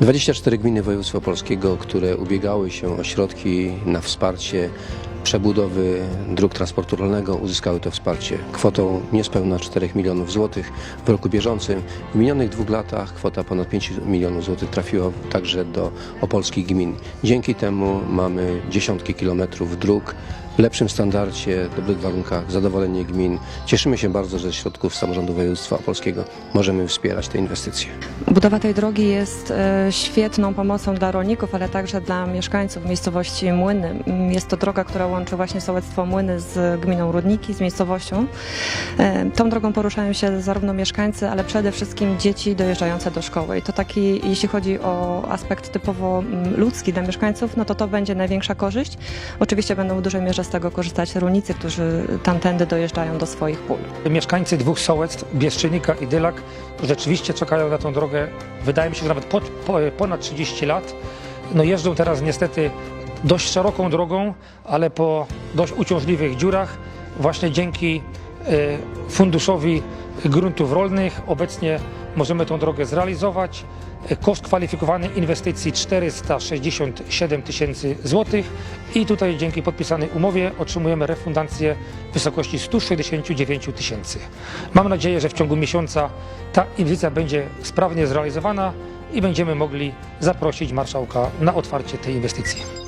24 gminy województwa polskiego, które ubiegały się o środki na wsparcie przebudowy dróg transportu rolnego, uzyskały to wsparcie kwotą niespełna 4 milionów złotych w roku bieżącym. W minionych dwóch latach kwota ponad 5 milionów złotych trafiła także do opolskich gmin. Dzięki temu mamy dziesiątki kilometrów dróg lepszym standardzie, dobrych warunkach, zadowolenie gmin. Cieszymy się bardzo, że ze środków samorządu województwa opolskiego możemy wspierać te inwestycje. Budowa tej drogi jest e, świetną pomocą dla rolników, ale także dla mieszkańców miejscowości Młyny. Mm, Jest to droga, która łączy właśnie sołectwo Młyny z gminą Rudniki, z miejscowością. E, Tą drogą poruszają się zarówno mieszkańcy, ale przede wszystkim dzieci dojeżdżające do szkoły. I to taki, jeśli chodzi o aspekt typowo mm, ludzki dla mieszkańców, no to to będzie największa korzyść. Oczywiście będą w dużej mierze z tego korzystać rolnicy, którzy tamtędy dojeżdżają do swoich pól. Mieszkańcy dwóch sołectw, Bieszczynika i Dylak, rzeczywiście czekają na tą drogę, wydaje mi się, że nawet pod, po, ponad 30 lat. No jeżdżą teraz niestety dość szeroką drogą, ale po dość uciążliwych dziurach. Właśnie dzięki e, Funduszowi Gruntów Rolnych obecnie możemy tą drogę zrealizować. Koszt kwalifikowany inwestycji 467 tysięcy złotych i tutaj dzięki podpisanej umowie otrzymujemy refundację w wysokości 169 tysięcy. Mam nadzieję, że w ciągu miesiąca ta inwestycja będzie sprawnie zrealizowana i będziemy mogli zaprosić marszałka na otwarcie tej inwestycji.